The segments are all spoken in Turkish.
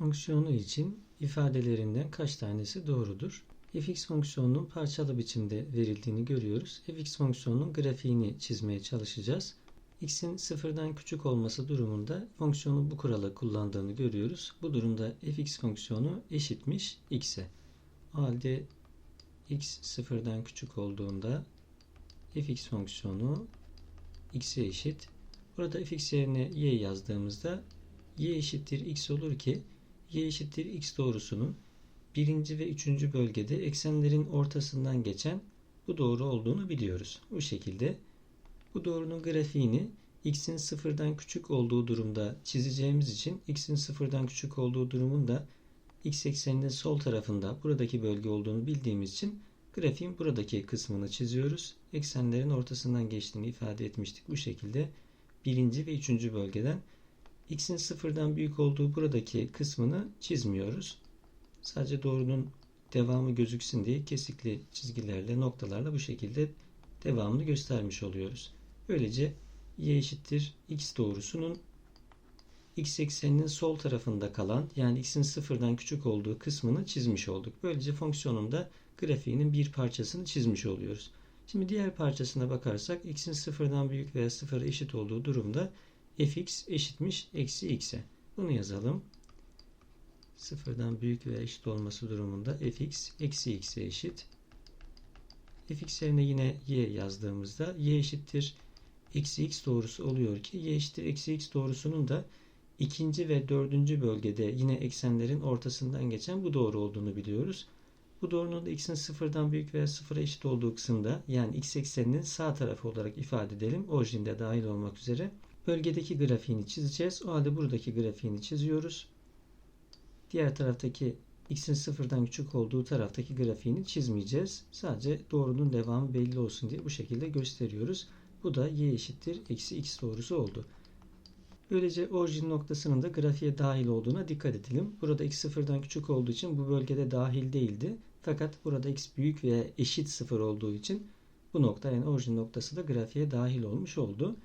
fonksiyonu için ifadelerinden kaç tanesi doğrudur? fx fonksiyonunun parçalı biçimde verildiğini görüyoruz. fx fonksiyonunun grafiğini çizmeye çalışacağız. x'in sıfırdan küçük olması durumunda fonksiyonun bu kuralı kullandığını görüyoruz. Bu durumda fx fonksiyonu eşitmiş x'e. O halde x sıfırdan küçük olduğunda fx fonksiyonu x'e eşit. Burada fx yerine y yazdığımızda y eşittir x olur ki y eşittir x doğrusunun birinci ve üçüncü bölgede eksenlerin ortasından geçen bu doğru olduğunu biliyoruz. Bu şekilde bu doğrunun grafiğini x'in sıfırdan küçük olduğu durumda çizeceğimiz için x'in sıfırdan küçük olduğu durumun da x ekseninin sol tarafında buradaki bölge olduğunu bildiğimiz için grafiğin buradaki kısmını çiziyoruz. Eksenlerin ortasından geçtiğini ifade etmiştik. Bu şekilde birinci ve üçüncü bölgeden x'in sıfırdan büyük olduğu buradaki kısmını çizmiyoruz. Sadece doğrunun devamı gözüksün diye kesikli çizgilerle, noktalarla bu şekilde devamını göstermiş oluyoruz. Böylece y eşittir x doğrusunun x ekseninin sol tarafında kalan yani x'in sıfırdan küçük olduğu kısmını çizmiş olduk. Böylece fonksiyonun da grafiğinin bir parçasını çizmiş oluyoruz. Şimdi diğer parçasına bakarsak x'in sıfırdan büyük veya sıfıra eşit olduğu durumda fx eşitmiş eksi x'e. Bunu yazalım. Sıfırdan büyük veya eşit olması durumunda fx eksi x'e eşit. fx yerine yine y yazdığımızda y eşittir eksi x doğrusu oluyor ki y eşittir eksi x doğrusunun da ikinci ve dördüncü bölgede yine eksenlerin ortasından geçen bu doğru olduğunu biliyoruz. Bu doğrunun da x'in sıfırdan büyük veya sıfıra eşit olduğu kısımda yani x ekseninin sağ tarafı olarak ifade edelim. Orijinde dahil olmak üzere. Bölgedeki grafiğini çizeceğiz. O halde buradaki grafiğini çiziyoruz. Diğer taraftaki x'in sıfırdan küçük olduğu taraftaki grafiğini çizmeyeceğiz. Sadece doğrunun devamı belli olsun diye bu şekilde gösteriyoruz. Bu da y eşittir eksi x doğrusu oldu. Böylece orijin noktasının da grafiğe dahil olduğuna dikkat edelim. Burada x sıfırdan küçük olduğu için bu bölgede dahil değildi. Fakat burada x büyük veya eşit sıfır olduğu için bu nokta yani orijin noktası da grafiğe dahil olmuş oldu.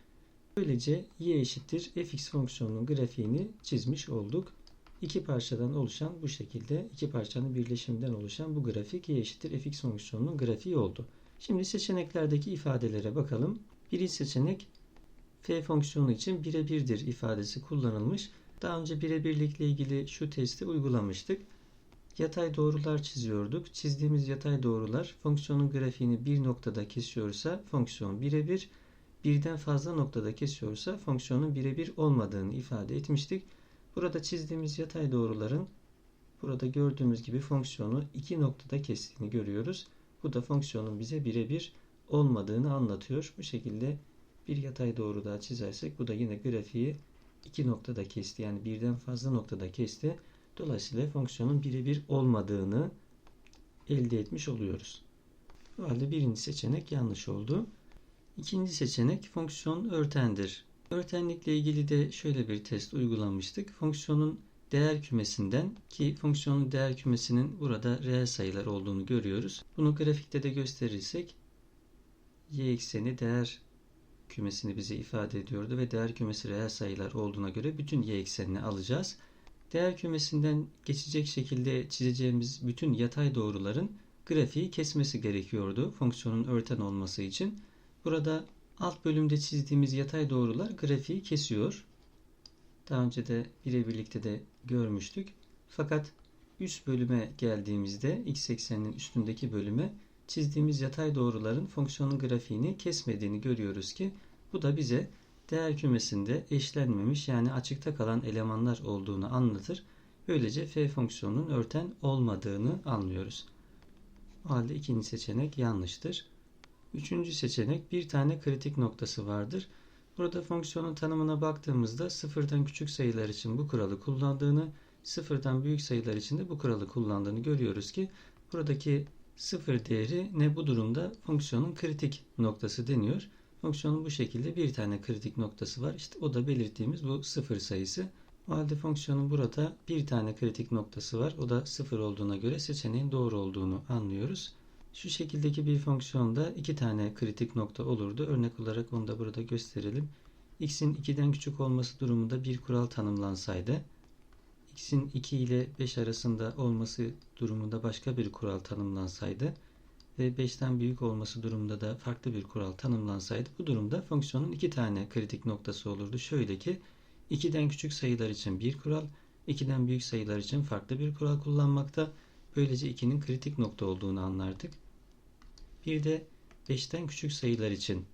Böylece y eşittir fx fonksiyonunun grafiğini çizmiş olduk. İki parçadan oluşan bu şekilde iki parçanın birleşiminden oluşan bu grafik y eşittir fx fonksiyonunun grafiği oldu. Şimdi seçeneklerdeki ifadelere bakalım. Birinci seçenek f fonksiyonu için birebirdir ifadesi kullanılmış. Daha önce birebirlikle ilgili şu testi uygulamıştık. Yatay doğrular çiziyorduk. Çizdiğimiz yatay doğrular fonksiyonun grafiğini bir noktada kesiyorsa fonksiyon birebir, birden fazla noktada kesiyorsa fonksiyonun birebir olmadığını ifade etmiştik. Burada çizdiğimiz yatay doğruların burada gördüğümüz gibi fonksiyonu iki noktada kestiğini görüyoruz. Bu da fonksiyonun bize birebir olmadığını anlatıyor. Bu şekilde bir yatay doğru daha çizersek bu da yine grafiği iki noktada kesti. Yani birden fazla noktada kesti. Dolayısıyla fonksiyonun birebir olmadığını elde etmiş oluyoruz. Bu halde birinci seçenek yanlış oldu. İkinci seçenek fonksiyon örtendir. Örtenlikle ilgili de şöyle bir test uygulamıştık. Fonksiyonun değer kümesinden ki fonksiyonun değer kümesinin burada reel sayılar olduğunu görüyoruz. Bunu grafikte de gösterirsek y ekseni değer kümesini bize ifade ediyordu ve değer kümesi reel sayılar olduğuna göre bütün y eksenini alacağız. Değer kümesinden geçecek şekilde çizeceğimiz bütün yatay doğruların grafiği kesmesi gerekiyordu fonksiyonun örten olması için. Burada alt bölümde çizdiğimiz yatay doğrular grafiği kesiyor. Daha önce de birebirlikte de görmüştük. Fakat üst bölüme geldiğimizde x ekseninin üstündeki bölüme çizdiğimiz yatay doğruların fonksiyonun grafiğini kesmediğini görüyoruz ki bu da bize değer kümesinde eşlenmemiş yani açıkta kalan elemanlar olduğunu anlatır. Böylece f fonksiyonunun örten olmadığını anlıyoruz. O halde ikinci seçenek yanlıştır. Üçüncü seçenek bir tane kritik noktası vardır. Burada fonksiyonun tanımına baktığımızda sıfırdan küçük sayılar için bu kuralı kullandığını, sıfırdan büyük sayılar için de bu kuralı kullandığını görüyoruz ki buradaki sıfır değeri ne bu durumda fonksiyonun kritik noktası deniyor. Fonksiyonun bu şekilde bir tane kritik noktası var. İşte o da belirttiğimiz bu sıfır sayısı. O halde fonksiyonun burada bir tane kritik noktası var. O da sıfır olduğuna göre seçeneğin doğru olduğunu anlıyoruz. Şu şekildeki bir fonksiyonda iki tane kritik nokta olurdu. Örnek olarak onu da burada gösterelim. x'in 2'den küçük olması durumunda bir kural tanımlansaydı x'in 2 ile 5 arasında olması durumunda başka bir kural tanımlansaydı ve 5'ten büyük olması durumunda da farklı bir kural tanımlansaydı bu durumda fonksiyonun iki tane kritik noktası olurdu. Şöyle ki 2'den küçük sayılar için bir kural, 2'den büyük sayılar için farklı bir kural kullanmakta. Böylece 2'nin kritik nokta olduğunu anlardık. Bir de 5'ten küçük sayılar için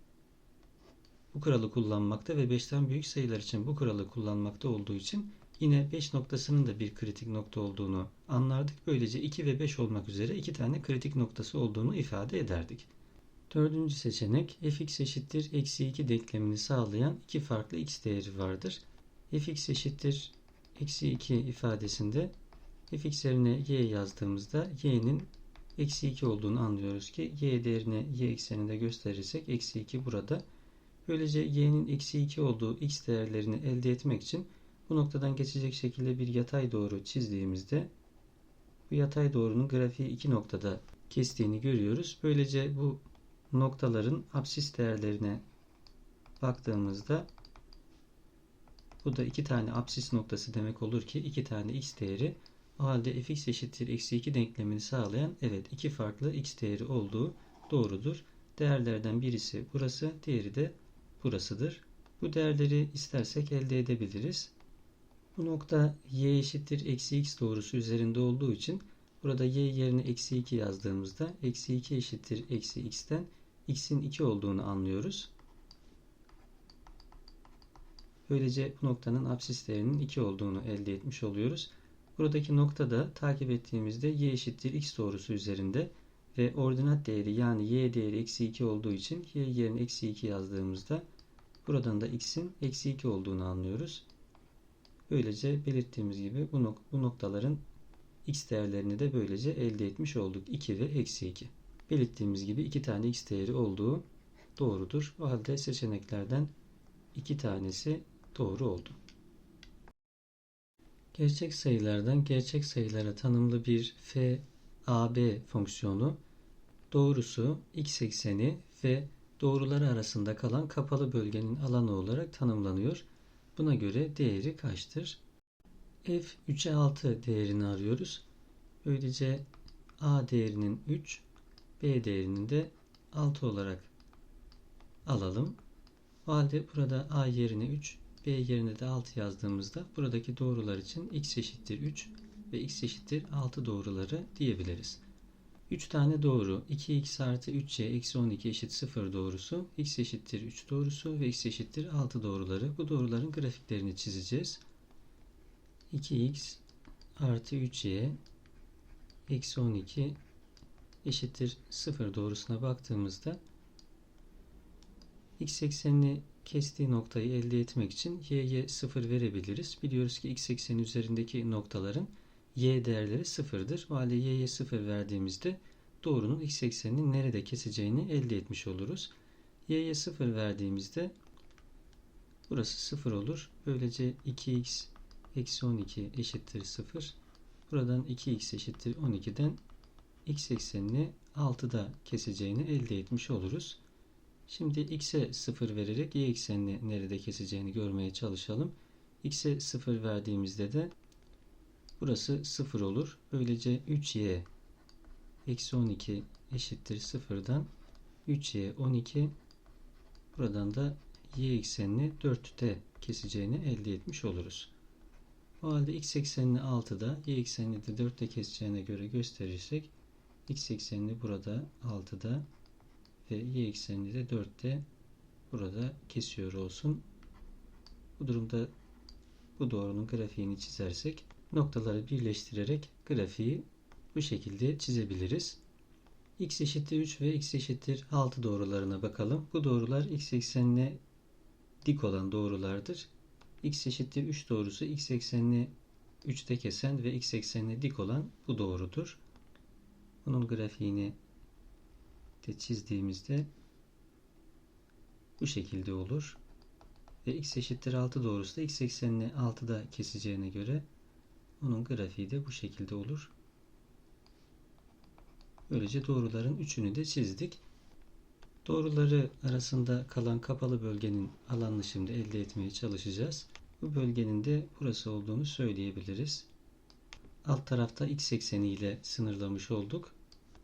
bu kuralı kullanmakta ve 5'ten büyük sayılar için bu kuralı kullanmakta olduğu için yine 5 noktasının da bir kritik nokta olduğunu anlardık. Böylece 2 ve 5 olmak üzere iki tane kritik noktası olduğunu ifade ederdik. Dördüncü seçenek fx eşittir eksi 2 denklemini sağlayan iki farklı x değeri vardır. fx eşittir eksi 2 ifadesinde fx yerine y yazdığımızda y'nin eksi 2 olduğunu anlıyoruz ki y değerini y ekseninde gösterirsek eksi 2 burada. Böylece y'nin eksi 2 olduğu x değerlerini elde etmek için bu noktadan geçecek şekilde bir yatay doğru çizdiğimizde bu yatay doğrunun grafiği iki noktada kestiğini görüyoruz. Böylece bu noktaların absis değerlerine baktığımızda bu da iki tane absis noktası demek olur ki iki tane x değeri o halde fx eşittir eksi 2 denklemini sağlayan evet iki farklı x değeri olduğu doğrudur. Değerlerden birisi burası diğeri de burasıdır. Bu değerleri istersek elde edebiliriz. Bu nokta y eşittir eksi x doğrusu üzerinde olduğu için burada y yerine eksi 2 yazdığımızda eksi 2 eşittir eksi x'ten x'in 2 olduğunu anlıyoruz. Böylece bu noktanın absis değerinin 2 olduğunu elde etmiş oluyoruz. Buradaki noktada takip ettiğimizde y eşittir x doğrusu üzerinde ve ordinat değeri yani y değeri eksi 2 olduğu için y yerine eksi 2 yazdığımızda buradan da x'in eksi 2 olduğunu anlıyoruz. Böylece belirttiğimiz gibi bu, nok bu noktaların x değerlerini de böylece elde etmiş olduk. 2 ve eksi 2. Belirttiğimiz gibi iki tane x değeri olduğu doğrudur. O halde seçeneklerden iki tanesi doğru oldu. Gerçek sayılardan gerçek sayılara tanımlı bir f AB fonksiyonu doğrusu x ekseni ve doğruları arasında kalan kapalı bölgenin alanı olarak tanımlanıyor. Buna göre değeri kaçtır? f 3'e 6 değerini arıyoruz. Böylece a değerinin 3, b değerinin de 6 olarak alalım. O halde burada a yerine 3, b yerine de 6 yazdığımızda buradaki doğrular için x eşittir 3 ve x eşittir 6 doğruları diyebiliriz. 3 tane doğru 2x artı 3y eksi 12 eşit 0 doğrusu x eşittir 3 doğrusu ve x eşittir 6 doğruları. Bu doğruların grafiklerini çizeceğiz. 2x artı 3y eksi 12 eşittir 0 doğrusuna baktığımızda x eksenini kestiği noktayı elde etmek için y'ye 0 verebiliriz. Biliyoruz ki x ekseni üzerindeki noktaların y değerleri sıfırdır. O halde y'ye 0 verdiğimizde doğrunun x eksenini nerede keseceğini elde etmiş oluruz. y'ye 0 verdiğimizde burası 0 olur. Böylece 2x eksi 12 eşittir 0. Buradan 2x eşittir 12'den x eksenini 6'da keseceğini elde etmiş oluruz. Şimdi x'e 0 vererek y eksenini nerede keseceğini görmeye çalışalım. x'e 0 verdiğimizde de burası 0 olur. Böylece 3y eksi 12 eşittir 0'dan 3y 12 buradan da y eksenini 4'te keseceğini elde etmiş oluruz. O halde x eksenini 6'da, y eksenini de 4'te keseceğine göre gösterirsek x eksenini burada 6'da ve y eksenini de 4'te burada kesiyor olsun. Bu durumda bu doğrunun grafiğini çizersek noktaları birleştirerek grafiği bu şekilde çizebiliriz. x eşittir 3 ve x eşittir 6 doğrularına bakalım. Bu doğrular x eksenine dik olan doğrulardır. x eşittir 3 doğrusu x eksenini 3'te kesen ve x eksenine dik olan bu doğrudur. Bunun grafiğini de çizdiğimizde bu şekilde olur. Ve x eşittir 6 doğrusu da x eksenini 6'da keseceğine göre onun grafiği de bu şekilde olur. Böylece doğruların üçünü de çizdik. Doğruları arasında kalan kapalı bölgenin alanını şimdi elde etmeye çalışacağız. Bu bölgenin de burası olduğunu söyleyebiliriz. alt tarafta x ekseni ile sınırlamış olduk.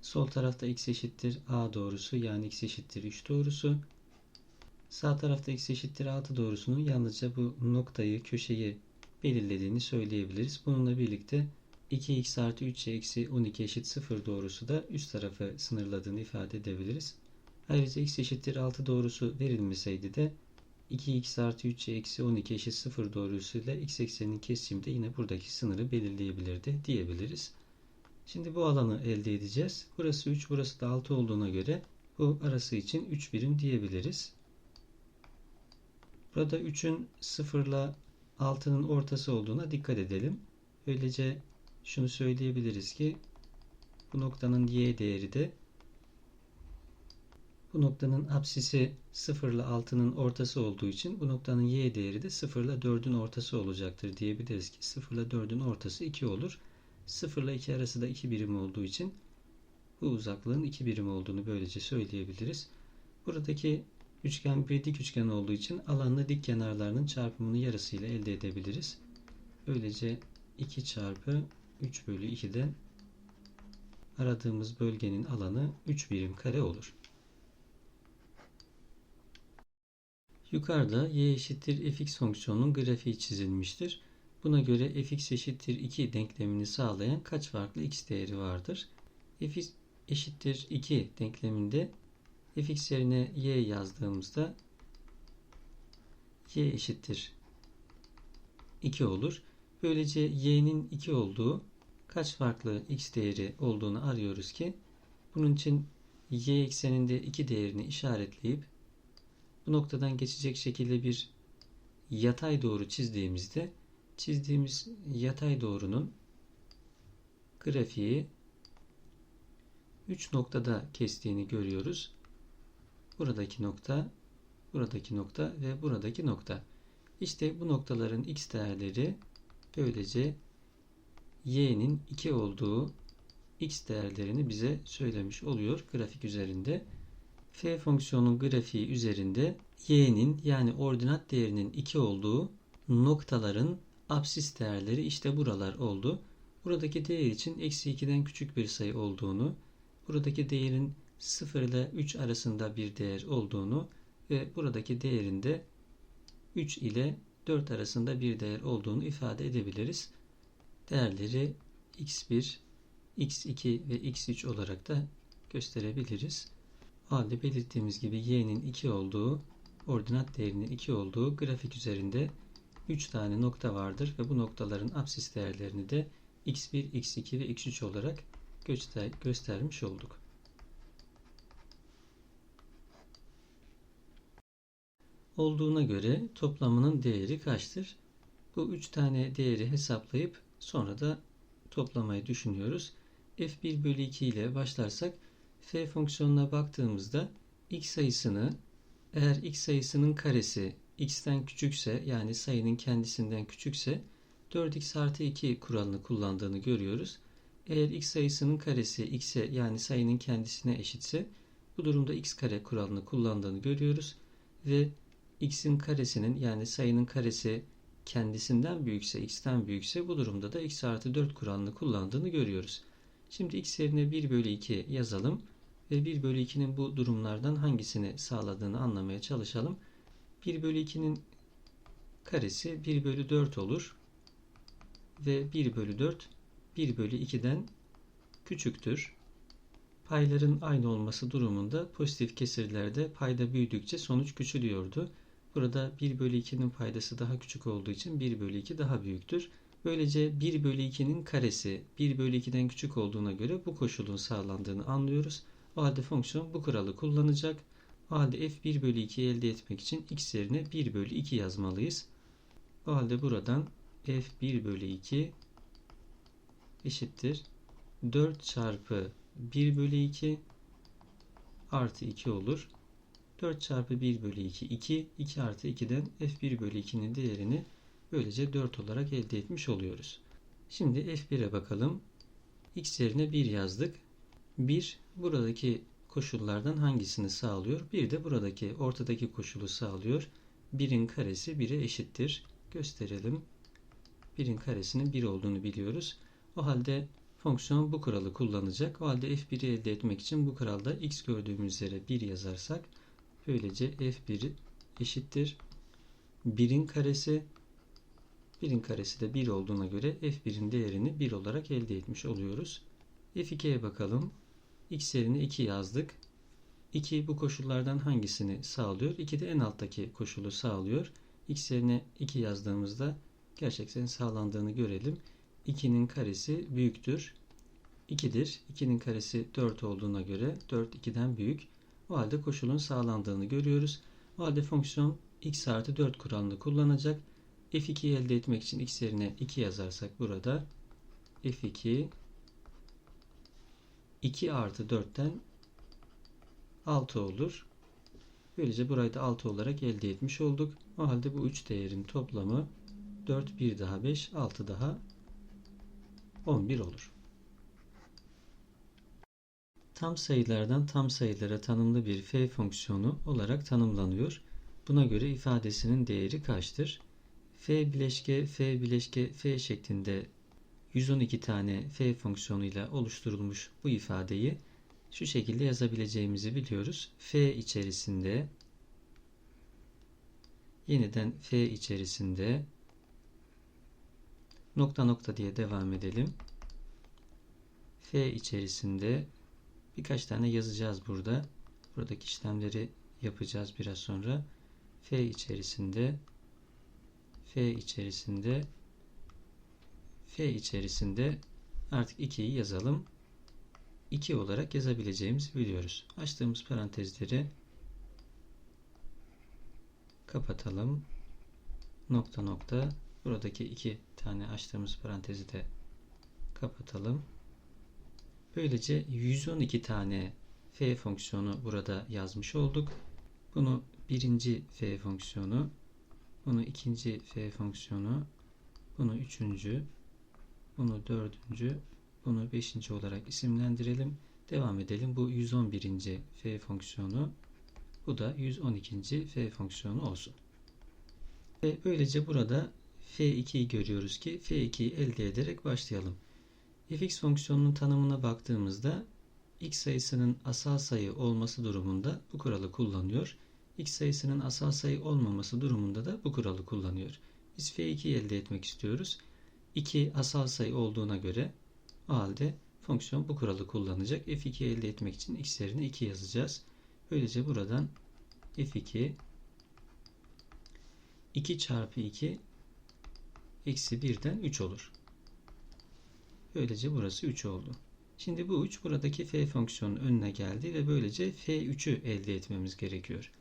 Sol tarafta x eşittir a doğrusu yani x eşittir 3 doğrusu. Sağ tarafta x eşittir 6 doğrusunun yalnızca bu noktayı, köşeyi belirlediğini söyleyebiliriz. Bununla birlikte 2x artı 3y eksi 12 eşit 0 doğrusu da üst tarafı sınırladığını ifade edebiliriz. Ayrıca x eşittir 6 doğrusu verilmeseydi de 2x artı 3y eksi 12 eşit 0 doğrusuyla x ekseninin kesimi de yine buradaki sınırı belirleyebilirdi diyebiliriz. Şimdi bu alanı elde edeceğiz. Burası 3, burası da 6 olduğuna göre bu arası için 3 birim diyebiliriz. Burada 3'ün 0 ile 6'nın ortası olduğuna dikkat edelim. Böylece şunu söyleyebiliriz ki bu noktanın y değeri de bu noktanın apsisi 0 ile 6'nın ortası olduğu için bu noktanın y değeri de 0 ile 4'ün ortası olacaktır diyebiliriz ki 0 ile 4'ün ortası 2 olur. 0 ile 2 arası da 2 birim olduğu için bu uzaklığın 2 birim olduğunu böylece söyleyebiliriz. Buradaki üçgen bir dik üçgen olduğu için alanla dik kenarlarının çarpımını yarısıyla elde edebiliriz. Böylece 2 çarpı 3 bölü 2'den aradığımız bölgenin alanı 3 birim kare olur. Yukarıda y eşittir fx fonksiyonunun grafiği çizilmiştir. Buna göre fx eşittir 2 denklemini sağlayan kaç farklı x değeri vardır? fx eşittir 2 denkleminde fx yerine y yazdığımızda y eşittir 2 olur. Böylece y'nin 2 olduğu kaç farklı x değeri olduğunu arıyoruz ki bunun için y ekseninde 2 değerini işaretleyip bu noktadan geçecek şekilde bir yatay doğru çizdiğimizde çizdiğimiz yatay doğrunun grafiği 3 noktada kestiğini görüyoruz. Buradaki nokta, buradaki nokta ve buradaki nokta. İşte bu noktaların x değerleri böylece y'nin 2 olduğu x değerlerini bize söylemiş oluyor grafik üzerinde f fonksiyonun grafiği üzerinde y'nin yani ordinat değerinin 2 olduğu noktaların absis değerleri işte buralar oldu. Buradaki değer için eksi 2'den küçük bir sayı olduğunu, buradaki değerin 0 ile 3 arasında bir değer olduğunu ve buradaki değerinde 3 ile 4 arasında bir değer olduğunu ifade edebiliriz. Değerleri x1, x2 ve x3 olarak da gösterebiliriz. O halde belirttiğimiz gibi y'nin 2 olduğu, ordinat değerinin 2 olduğu grafik üzerinde 3 tane nokta vardır ve bu noktaların absis değerlerini de x1, x2 ve x3 olarak göster göstermiş olduk. Olduğuna göre toplamının değeri kaçtır? Bu 3 tane değeri hesaplayıp sonra da toplamayı düşünüyoruz. f1 bölü 2 ile başlarsak f fonksiyonuna baktığımızda x sayısını eğer x sayısının karesi x'ten küçükse yani sayının kendisinden küçükse 4x artı 2 kuralını kullandığını görüyoruz. Eğer x sayısının karesi x'e yani sayının kendisine eşitse bu durumda x kare kuralını kullandığını görüyoruz. Ve x'in karesinin yani sayının karesi kendisinden büyükse x'ten büyükse bu durumda da x artı 4 kuralını kullandığını görüyoruz. Şimdi x yerine 1 bölü 2 yazalım ve 1 bölü 2'nin bu durumlardan hangisini sağladığını anlamaya çalışalım. 1 bölü 2'nin karesi 1 bölü 4 olur. Ve 1 bölü 4 1 bölü 2'den küçüktür. Payların aynı olması durumunda pozitif kesirlerde payda büyüdükçe sonuç küçülüyordu. Burada 1 bölü 2'nin paydası daha küçük olduğu için 1 bölü 2 daha büyüktür. Böylece 1 bölü 2'nin karesi 1 bölü 2'den küçük olduğuna göre bu koşulun sağlandığını anlıyoruz. O halde fonksiyon bu kuralı kullanacak. O halde f1 bölü 2'yi elde etmek için x yerine 1 bölü 2 yazmalıyız. O halde buradan f1 bölü 2 eşittir 4 çarpı 1 bölü 2 artı 2 olur. 4 çarpı 1 bölü 2 2 2 artı 2'den f1 bölü 2'nin değerini böylece 4 olarak elde etmiş oluyoruz. Şimdi f1'e bakalım. x yerine 1 yazdık. 1 buradaki koşullardan hangisini sağlıyor? Bir de buradaki ortadaki koşulu sağlıyor. 1'in karesi 1'e eşittir. Gösterelim. 1'in karesinin 1 olduğunu biliyoruz. O halde fonksiyon bu kuralı kullanacak. O halde f1'i elde etmek için bu kuralda x gördüğümüz üzere 1 yazarsak böylece f1 eşittir 1'in karesi 1'in karesi de 1 olduğuna göre f1'in değerini 1 olarak elde etmiş oluyoruz. f2'ye bakalım. X yerine 2 yazdık. 2 bu koşullardan hangisini sağlıyor? 2 de en alttaki koşulu sağlıyor. x yerine 2 yazdığımızda gerçekten sağlandığını görelim. 2'nin karesi büyüktür. 2'dir. 2'nin karesi 4 olduğuna göre 4 2'den büyük. O halde koşulun sağlandığını görüyoruz. O halde fonksiyon x artı 4 kuralını kullanacak. f2'yi elde etmek için x yerine 2 yazarsak burada f2 2 artı 4'ten 6 olur. Böylece burayı da 6 olarak elde etmiş olduk. O halde bu 3 değerin toplamı 4, 1 daha 5, 6 daha 11 olur. Tam sayılardan tam sayılara tanımlı bir f fonksiyonu olarak tanımlanıyor. Buna göre ifadesinin değeri kaçtır? f bileşke f bileşke f şeklinde 112 tane f fonksiyonuyla oluşturulmuş bu ifadeyi şu şekilde yazabileceğimizi biliyoruz. f içerisinde yeniden f içerisinde nokta nokta diye devam edelim. F içerisinde birkaç tane yazacağız burada. Buradaki işlemleri yapacağız biraz sonra. F içerisinde F içerisinde F içerisinde artık 2'yi yazalım. 2 olarak yazabileceğimizi biliyoruz. Açtığımız parantezleri kapatalım. Nokta nokta buradaki iki tane açtığımız parantezi de kapatalım. Böylece 112 tane f fonksiyonu burada yazmış olduk. Bunu birinci f fonksiyonu, bunu ikinci f fonksiyonu, bunu üçüncü, bunu dördüncü, bunu beşinci olarak isimlendirelim. Devam edelim. Bu 111. f fonksiyonu, bu da 112. f fonksiyonu olsun. Ve böylece burada f2'yi görüyoruz ki f2'yi elde ederek başlayalım. fx fonksiyonunun tanımına baktığımızda x sayısının asal sayı olması durumunda bu kuralı kullanıyor. x sayısının asal sayı olmaması durumunda da bu kuralı kullanıyor. Biz f2'yi elde etmek istiyoruz. 2 asal sayı olduğuna göre o halde fonksiyon bu kuralı kullanacak. f2'yi elde etmek için x yerine 2 yazacağız. Böylece buradan f2 2 çarpı 2 eksi 1'den 3 olur. Böylece burası 3 oldu. Şimdi bu 3 buradaki f fonksiyonun önüne geldi ve böylece f3'ü elde etmemiz gerekiyor.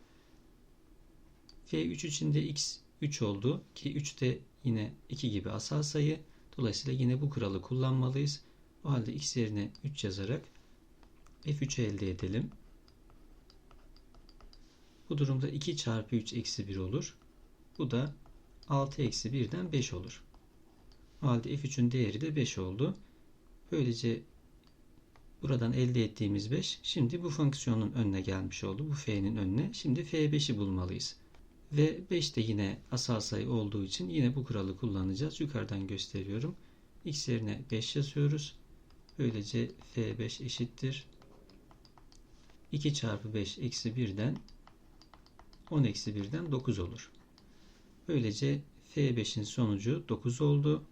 f3 için de x 3 oldu ki 3 de yine 2 gibi asal sayı. Dolayısıyla yine bu kuralı kullanmalıyız. O halde x yerine 3 yazarak f3'ü elde edelim. Bu durumda 2 çarpı 3 eksi 1 olur. Bu da 6 eksi 1'den 5 olur. O halde f3'ün değeri de 5 oldu. Böylece buradan elde ettiğimiz 5 şimdi bu fonksiyonun önüne gelmiş oldu. Bu f'nin önüne. Şimdi f5'i bulmalıyız. Ve 5 de yine asal sayı olduğu için yine bu kuralı kullanacağız. Yukarıdan gösteriyorum. x yerine 5 yazıyoruz. Böylece f5 eşittir. 2 çarpı 5 eksi 1'den 10 eksi 1'den 9 olur. Böylece f5'in sonucu 9 oldu.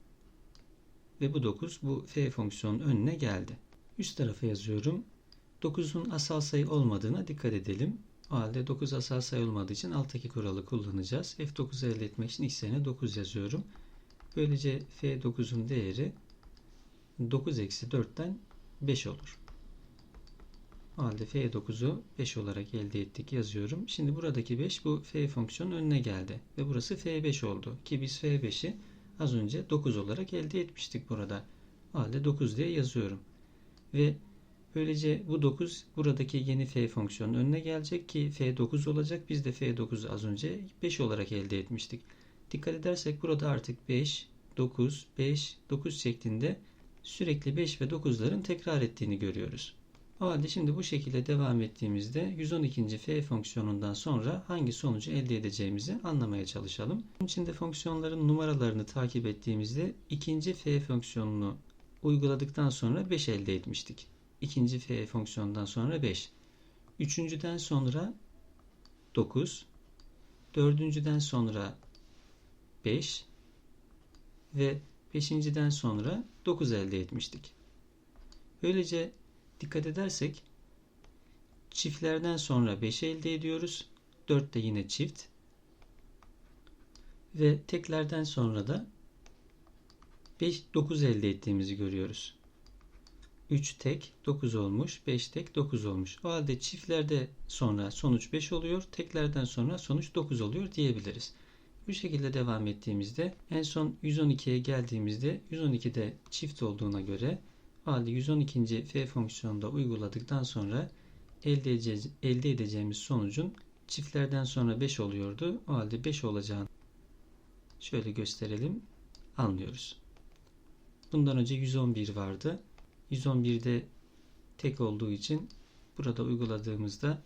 Ve bu 9 bu f fonksiyonun önüne geldi. Üst tarafa yazıyorum. 9'un asal sayı olmadığına dikkat edelim. O halde 9 asal sayı olmadığı için alttaki kuralı kullanacağız. F9'u elde etmek için x yerine 9 yazıyorum. Böylece F9'un değeri 9 eksi 4'ten 5 olur. O halde F9'u 5 olarak elde ettik yazıyorum. Şimdi buradaki 5 bu F fonksiyonun önüne geldi. Ve burası F5 oldu. Ki biz F5'i az önce 9 olarak elde etmiştik burada. O halde 9 diye yazıyorum. Ve böylece bu 9 buradaki yeni F fonksiyonun önüne gelecek ki F9 olacak. Biz de F9'u az önce 5 olarak elde etmiştik. Dikkat edersek burada artık 5, 9, 5, 9 şeklinde sürekli 5 ve 9'ların tekrar ettiğini görüyoruz. O halde şimdi bu şekilde devam ettiğimizde 112. f fonksiyonundan sonra hangi sonucu elde edeceğimizi anlamaya çalışalım. Bunun için de fonksiyonların numaralarını takip ettiğimizde ikinci f fonksiyonunu uyguladıktan sonra 5 elde etmiştik. İkinci f fonksiyonundan sonra 5. Üçüncüden sonra 9. Dördüncüden sonra 5 ve beşinciden sonra 9 elde etmiştik. Böylece dikkat edersek çiftlerden sonra 5 elde ediyoruz. 4 de yine çift. Ve teklerden sonra da 5 9 elde ettiğimizi görüyoruz. 3 tek 9 olmuş, 5 tek 9 olmuş. O halde çiftlerde sonra sonuç 5 oluyor, teklerden sonra sonuç 9 oluyor diyebiliriz. Bu şekilde devam ettiğimizde en son 112'ye geldiğimizde 112'de çift olduğuna göre o halde 112. f fonksiyonunda uyguladıktan sonra elde edeceğimiz, elde edeceğimiz sonucun çiftlerden sonra 5 oluyordu. O halde 5 olacağını şöyle gösterelim anlıyoruz. Bundan önce 111 vardı. 111'de tek olduğu için burada uyguladığımızda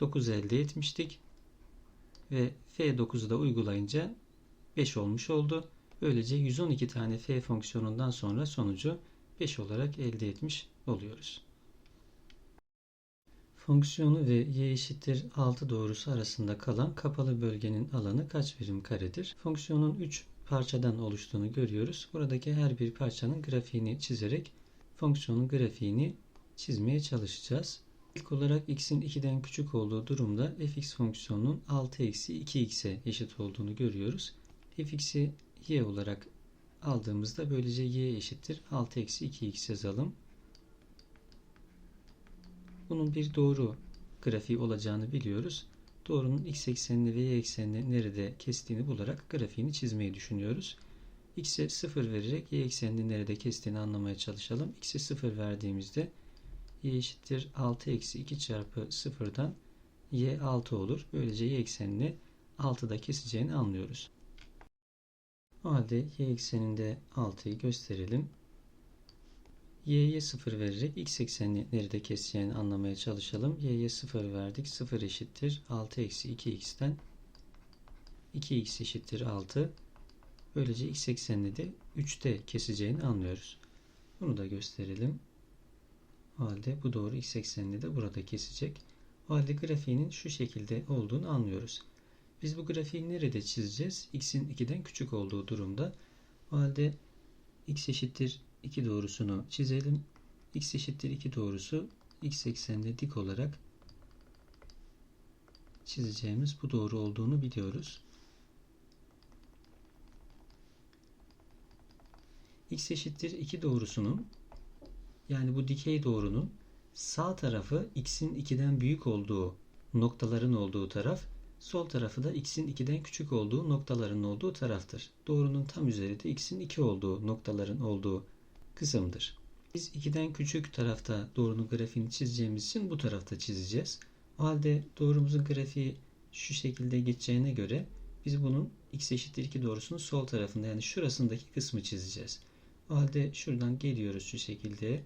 9 elde etmiştik. Ve F9'u da uygulayınca 5 olmuş oldu. Böylece 112 tane F fonksiyonundan sonra sonucu 5 olarak elde etmiş oluyoruz. Fonksiyonu ve y eşittir 6 doğrusu arasında kalan kapalı bölgenin alanı kaç birim karedir? Fonksiyonun 3 parçadan oluştuğunu görüyoruz. Buradaki her bir parçanın grafiğini çizerek fonksiyonun grafiğini çizmeye çalışacağız. İlk olarak x'in 2'den küçük olduğu durumda fx fonksiyonunun 6 eksi 2x'e eşit olduğunu görüyoruz. fx'i y olarak aldığımızda böylece y eşittir 6 eksi 2x yazalım. Bunun bir doğru grafiği olacağını biliyoruz. Doğrunun x eksenini ve y eksenini nerede kestiğini bularak grafiğini çizmeyi düşünüyoruz. X'e 0 vererek y eksenini nerede kestiğini anlamaya çalışalım. x'e 0 verdiğimizde y eşittir 6 eksi 2 çarpı 0'dan y 6 olur. Böylece y eksenini 6'da keseceğini anlıyoruz. O halde y ekseninde 6'yı gösterelim. y'ye 0 vererek x eksenini nerede keseceğini anlamaya çalışalım. y'ye 0 verdik. 0 eşittir 6 eksi 2x'ten 2x eşittir 6. Böylece x eksenini de 3'te keseceğini anlıyoruz. Bunu da gösterelim. O halde bu doğru x eksenini de burada kesecek. O halde grafiğinin şu şekilde olduğunu anlıyoruz. Biz bu grafiği nerede çizeceğiz? x'in 2'den küçük olduğu durumda. O halde x eşittir 2 doğrusunu çizelim. x eşittir 2 doğrusu x eksenine dik olarak çizeceğimiz bu doğru olduğunu biliyoruz. X eşittir 2 doğrusunun yani bu dikey doğrunun sağ tarafı x'in 2'den büyük olduğu noktaların olduğu taraf, sol tarafı da x'in 2'den küçük olduğu noktaların olduğu taraftır. Doğrunun tam üzeri de x'in 2 olduğu noktaların olduğu kısımdır. Biz 2'den küçük tarafta doğrunun grafiğini çizeceğimiz için bu tarafta çizeceğiz. O halde doğrumuzun grafiği şu şekilde geçeceğine göre biz bunun x eşittir 2 doğrusunun sol tarafında yani şurasındaki kısmı çizeceğiz. O halde şuradan geliyoruz şu şekilde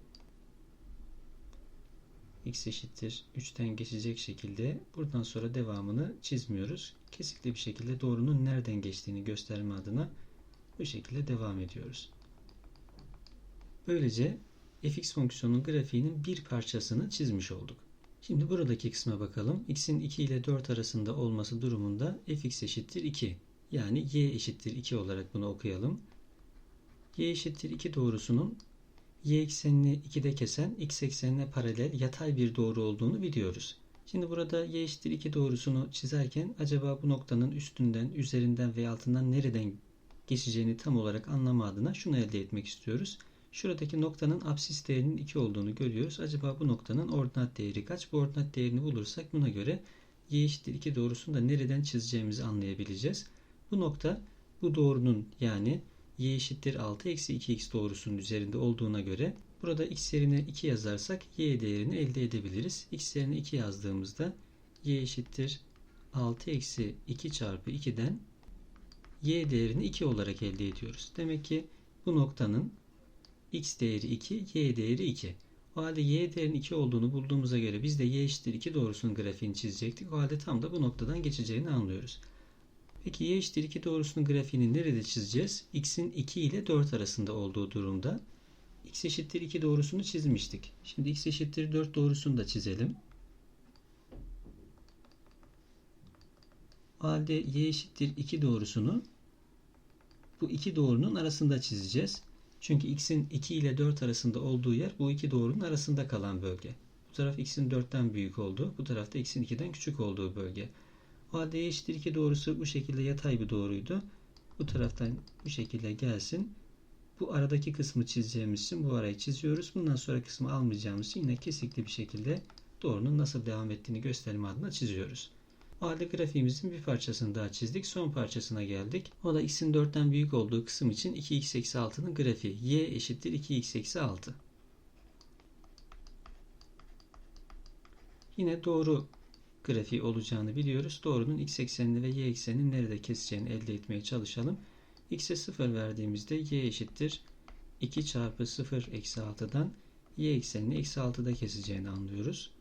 x eşittir 3'ten geçecek şekilde buradan sonra devamını çizmiyoruz. Kesikli bir şekilde doğrunun nereden geçtiğini gösterme adına bu şekilde devam ediyoruz. Böylece fx fonksiyonunun grafiğinin bir parçasını çizmiş olduk. Şimdi buradaki kısma bakalım. x'in 2 ile 4 arasında olması durumunda fx eşittir 2. Yani y eşittir 2 olarak bunu okuyalım. Y eşittir 2 doğrusunun y eksenini 2'de kesen x eksenine paralel yatay bir doğru olduğunu biliyoruz. Şimdi burada y eşittir 2 doğrusunu çizerken acaba bu noktanın üstünden, üzerinden veya altından nereden geçeceğini tam olarak anlama adına şunu elde etmek istiyoruz. Şuradaki noktanın absis değerinin 2 olduğunu görüyoruz. Acaba bu noktanın ordinat değeri kaç? Bu ordinat değerini bulursak buna göre y eşittir 2 doğrusunu da nereden çizeceğimizi anlayabileceğiz. Bu nokta bu doğrunun yani y eşittir 6 eksi 2x doğrusunun üzerinde olduğuna göre burada x yerine 2 yazarsak y değerini elde edebiliriz. x yerine 2 yazdığımızda y eşittir 6 eksi 2 çarpı 2'den y değerini 2 olarak elde ediyoruz. Demek ki bu noktanın x değeri 2, y değeri 2. O halde y değerinin 2 olduğunu bulduğumuza göre biz de y eşittir 2 doğrusunun grafiğini çizecektik. O halde tam da bu noktadan geçeceğini anlıyoruz. Peki y eşittir 2 doğrusunun grafiğini nerede çizeceğiz? x'in 2 ile 4 arasında olduğu durumda x eşittir 2 doğrusunu çizmiştik. Şimdi x eşittir 4 doğrusunu da çizelim. O halde y eşittir 2 doğrusunu bu iki doğrunun arasında çizeceğiz. Çünkü x'in 2 ile 4 arasında olduğu yer bu iki doğrunun arasında kalan bölge. Bu taraf x'in 4'ten büyük olduğu, bu tarafta x'in 2'den küçük olduğu bölge. O halde y eşittir 2 doğrusu bu şekilde yatay bir doğruydu. Bu taraftan bu şekilde gelsin. Bu aradaki kısmı çizeceğimiz için bu arayı çiziyoruz. Bundan sonra kısmı almayacağımız için yine kesikli bir şekilde doğrunun nasıl devam ettiğini gösterme adına çiziyoruz. O halde grafiğimizin bir parçasını daha çizdik. Son parçasına geldik. O da x'in 4'ten büyük olduğu kısım için 2x eksi 6'nın grafiği. y eşittir 2x eksi 6. Yine doğru grafiği olacağını biliyoruz. Doğrunun x eksenini ve y eksenini nerede keseceğini elde etmeye çalışalım. x'e 0 verdiğimizde y eşittir 2 çarpı 0 eksi 6'dan y eksenini eksi 6'da keseceğini anlıyoruz.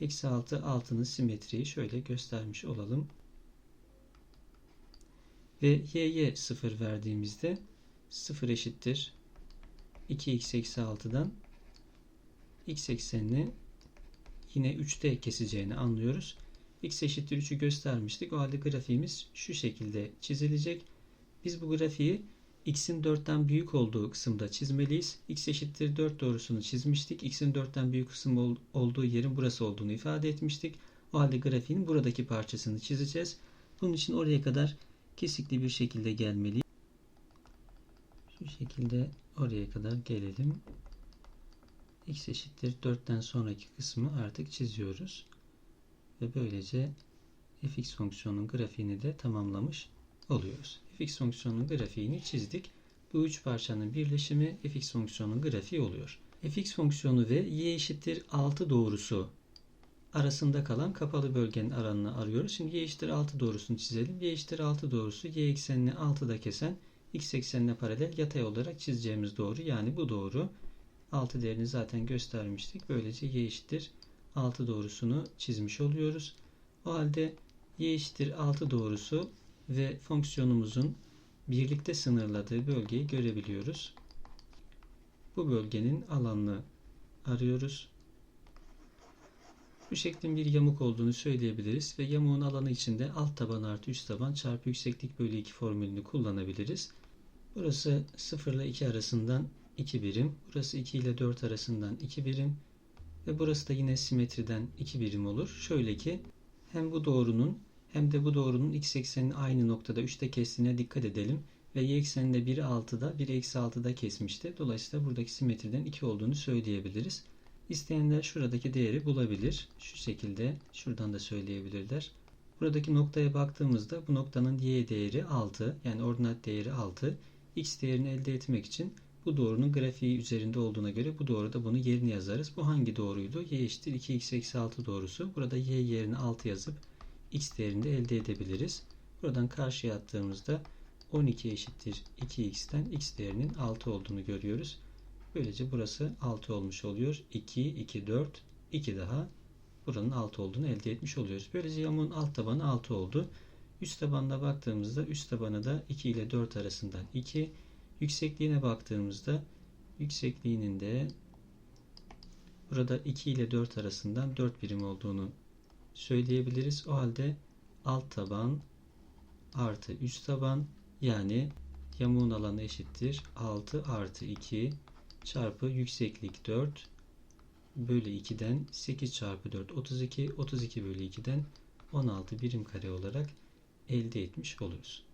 Eksi 6 altının simetriyi şöyle göstermiş olalım. Ve y'ye 0 verdiğimizde 0 eşittir 2x eksi 6'dan x eksenini yine 3'te keseceğini anlıyoruz. x eşittir 3'ü göstermiştik. O halde grafiğimiz şu şekilde çizilecek. Biz bu grafiği x'in 4'ten büyük olduğu kısımda çizmeliyiz. x eşittir 4 doğrusunu çizmiştik. x'in 4'ten büyük kısım ol, olduğu yerin burası olduğunu ifade etmiştik. O halde grafiğin buradaki parçasını çizeceğiz. Bunun için oraya kadar kesikli bir şekilde gelmeliyiz. Şu şekilde oraya kadar gelelim. X eşittir 4'ten sonraki kısmı artık çiziyoruz. Ve böylece fx fonksiyonunun grafiğini de tamamlamış oluyoruz. fx fonksiyonunun grafiğini çizdik. Bu üç parçanın birleşimi fx fonksiyonunun grafiği oluyor. fx fonksiyonu ve y eşittir 6 doğrusu arasında kalan kapalı bölgenin alanını arıyoruz. Şimdi y eşittir 6 doğrusunu çizelim. y eşittir 6 doğrusu y eksenini 6'da kesen x eksenine paralel yatay olarak çizeceğimiz doğru. Yani bu doğru. 6 değerini zaten göstermiştik. Böylece y eşittir 6 doğrusunu çizmiş oluyoruz. O halde y eşittir 6 doğrusu ve fonksiyonumuzun birlikte sınırladığı bölgeyi görebiliyoruz. Bu bölgenin alanını arıyoruz. Bu şeklin bir yamuk olduğunu söyleyebiliriz ve yamuğun alanı içinde alt taban artı üst taban çarpı yükseklik bölü 2 formülünü kullanabiliriz. Burası 0 ile 2 arasından 2 birim, burası 2 ile 4 arasından 2 birim ve burası da yine simetriden 2 birim olur. Şöyle ki hem bu doğrunun hem de bu doğrunun x eksenini aynı noktada 3'te kestiğine dikkat edelim. Ve y ekseninde biri 6'da, biri eksi 6'da kesmişti. Dolayısıyla buradaki simetriden 2 olduğunu söyleyebiliriz. İsteyenler şuradaki değeri bulabilir. Şu şekilde şuradan da söyleyebilirler. Buradaki noktaya baktığımızda bu noktanın y değeri 6 yani ordinat değeri 6. x değerini elde etmek için bu doğrunun grafiği üzerinde olduğuna göre bu doğruda bunu yerine yazarız. Bu hangi doğruydu? y eşittir 2x eksi 6 doğrusu. Burada y yerine 6 yazıp x değerini de elde edebiliriz. Buradan karşıya attığımızda 12 eşittir 2x'ten x değerinin 6 olduğunu görüyoruz. Böylece burası 6 olmuş oluyor. 2, 2, 4, 2 daha buranın 6 olduğunu elde etmiş oluyoruz. Böylece yamuğun alt tabanı 6 oldu. Üst tabanına baktığımızda üst tabanı da 2 ile 4 arasından 2. Yüksekliğine baktığımızda yüksekliğinin de burada 2 ile 4 arasından 4 birim olduğunu söyleyebiliriz. O halde alt taban artı üst taban yani yamuğun alanı eşittir 6 artı 2 çarpı yükseklik 4 bölü 2'den 8 çarpı 4 32 32 bölü 2'den 16 birim kare olarak elde etmiş oluruz.